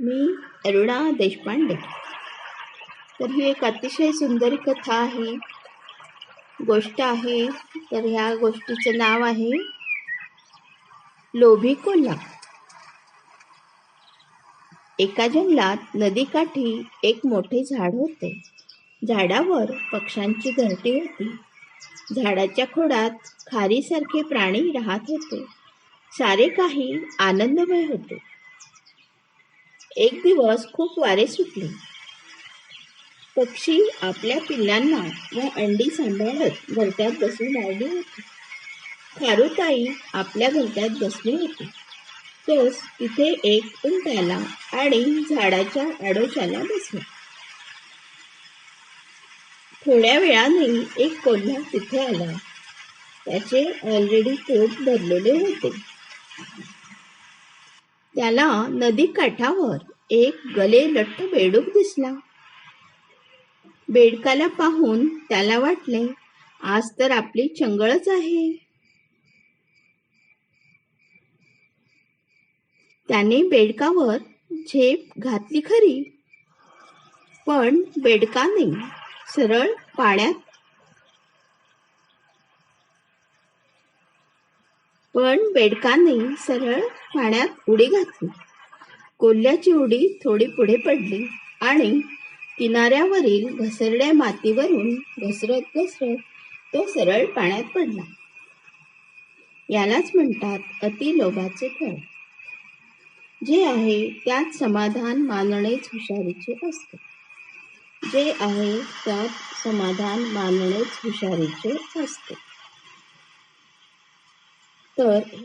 मी अरुणा देशपांडे. तर ही एक अतिशय सुंदर कथा आहे. गोष्ट आहे तर ह्या गोष्टीचं नाव आहे लोभी कोल्हा. एका जंगलात नदीकाठी एक मोठे झाड होते. झाडावर पक्ष्यांची घरटी होती. झाडाच्या खोडात खारीसारखे प्राणी राहत होते. सारे काही आनंदमय होते. एक दिवस खूप वारे सुटले. पक्षी आपल्या पिल्लांना व अंडी सांभाळत घरट्यात बसून राहिली होती. खारुताई आपल्या घरट्यात बसली होती. तोच तिथे एक उंट आला आणि झाडाच्या आडोशाला बसला. थोड्या वेळाने एक कोल्हा तिथे आला. त्याचे ऑलरेडी पोट भरलेले होते. त्याला नदी काठावर एक गले लठ्ठ बेडूक दिसला. बेडकाला पाहून त्याला वाटले आज तर आपली चंगळच आहे. त्याने बेडकावर झेप घातली खरी. पण बेडकाने सरळ पाण्यात पण बेडकाने सरळ पाण्यात उडी घातली. कोल्ह्याची उडी थोडी पुढे पडली आणि किनाऱ्यावरील घसरड्या मातीवरून घसरत घसरत तो सरळ पाण्यात पडला. यालाच म्हणतात अतिलोभाचे फळ. जे आहे त्यात समाधान मानणेच हुशारीचे असते. जे आहे त्यात समाधान मानणेच हुशारीचे असते. तर